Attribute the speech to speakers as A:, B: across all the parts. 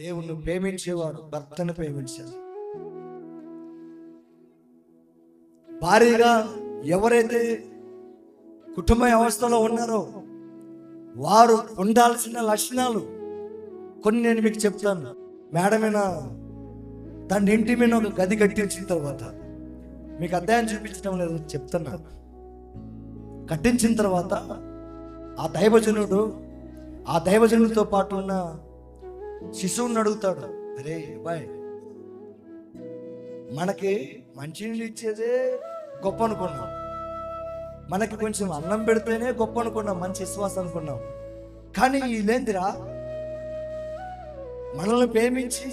A: దేవుణ్ణి ప్రేమించేవారు భర్తను ప్రేమించారు భారీగా ఎవరైతే కుటుంబ వ్యవస్థలో ఉన్నారో వారు ఉండాల్సిన లక్షణాలు కొన్ని నేను మీకు చెప్తాను. మేడ మీద తన ఇంటి మీద ఒక గది కట్టించిన తర్వాత మీకు అధ్యాయం చూపించడం లేదు చెప్తున్నా. కట్టించిన తర్వాత ఆ దైవజనుడు ఆ దైవజనుడితో పాటు ఉన్న శిశువుని అడుగుతాడు అరే బాయ్ మనకి మంచినీళ్ళు ఇచ్చేదే గొప్ప అనుకున్నాం. మనకి కొంచెం అన్నం పెడితేనే గొప్ప అనుకున్నాం మంచి విశ్వాసం అనుకున్నాం. కానీ వీళ్ళేందిరా మనల్ని ప్రేమించి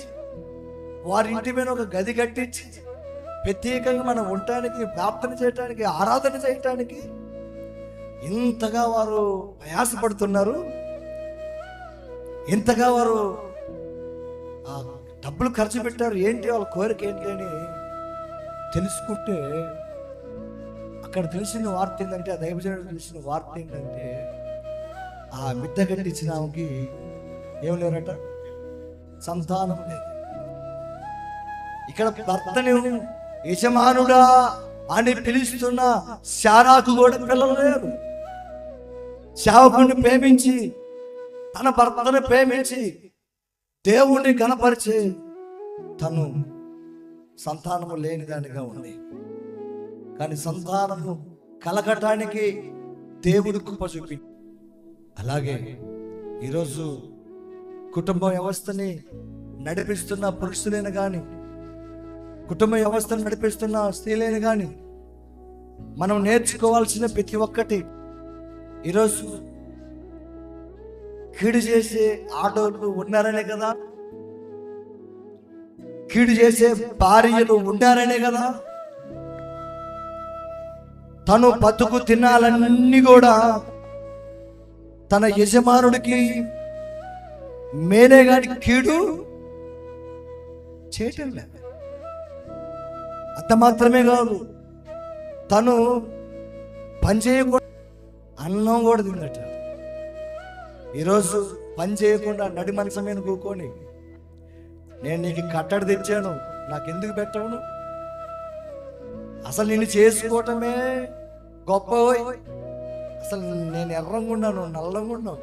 A: వారి ఇంటి మీద ఒక గది కట్టించి ప్రత్యేకంగా మనం ఉండటానికి ప్రార్థన చేయటానికి ఆరాధన చేయటానికి ఇంతగా వారు ప్రయాసపడుతున్నారు. ఇంతగా వారు ఆ డబ్బులు ఖర్చు పెట్టారు. ఏంటి వాళ్ళ కోరిక ఏంటి అని తెలుసుకుంటే అక్కడ తెలిసిన వార్త ఏంటంటే ఆ దైవజనుడు తెలిసిన వార్త ఏంటంటే ఆ మిద్ద కట్టించిన ఆమెకి ఏం లేరట? సంతానం లేదు. ఇక్కడ భర్తని యజమానుడా అని పిలుస్తున్న శారాకు కూడా పిల్లలు లేరు. సేవకుడిని ప్రేమించి తన భర్తను ప్రేమించి దేవుణ్ణి కనపరిచే తను సంతానము లేనిదానిగా ఉంది. కానీ సంతానము కలగటానికి దేవుడు కృప చూపి అలాగే ఈరోజు కుటుంబ వ్యవస్థని నడిపిస్తున్న పురుషులైన కానీ కుటుంబ వ్యవస్థను నడిపిస్తున్న స్త్రీలైన కానీ మనం నేర్చుకోవాల్సిన ప్రతి ఒక్కటి ఈరోజు కీడు చేసే ఆటోలు ఉన్నారనే కదా? కీడు చేసే భార్యలు ఉన్నారనే కదా? తను బతుకు తినాలన్నీ కూడా తన యజమానుడికి మేనే గాని కీడు చేయటం లేదు. అంత మాత్రమే కాదు తను పని చేయకూడదు అన్నం కూడా తిన్నట్టు ఈరోజు పని చేయకుండా నడి మనసు మీద కూకొని నేను నీకు కట్టడి తెచ్చాను. నాకెందుకు పెట్టవును అసలు నిన్ను చేసుకోవటమే గొప్ప అసలు నేను ఎర్రంగున్నాను ఉన్నాను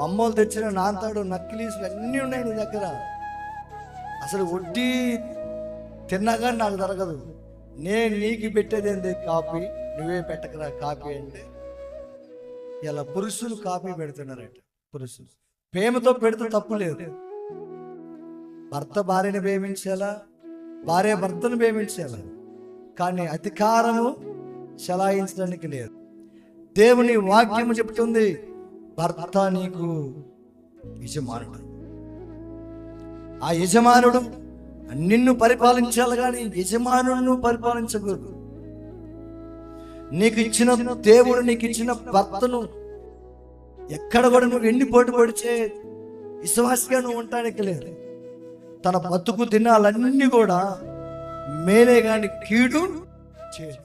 A: మమ్మల్ని తెచ్చిన నాంతాడు నక్కిలీసులు అన్నీ ఉన్నాయి నీ దగ్గర. అసలు వడ్డీ తిన్నాగా నాకు జరగదు. నేను నీకు పెట్టేది ఏంది? కాపీ నువ్వే పెట్టకరా? కాపీ అంటే ఇలా పురుషులు కాపీ పెడుతున్నారట పురుషులు. ప్రేమతో పెడితే తప్పు లేదు. భర్త భార్యని ప్రేమించాలా భార్య భర్తను ప్రేమించాలా. కానీ అధికారము చలాయించడానికి లేదు. దేవుని వాక్యము చెప్తుంది భర్త నీకు యజమానుడు. ఆ యజమానుడు నిన్ను పరిపాలించాలి కానీ యజమానుడు పరిపాలించకూడదు. నీకు ఇచ్చిన దేవుడు నీకు ఇచ్చిన భర్తను ఎక్కడ కూడా నువ్వు ఎన్ని పోటు పడిచే విశ్వాసగా నువ్వు ఉండటానికి లేదు. తన బతుకు దినాలన్నీ కూడా మేలే కానీ కీడు చేయదు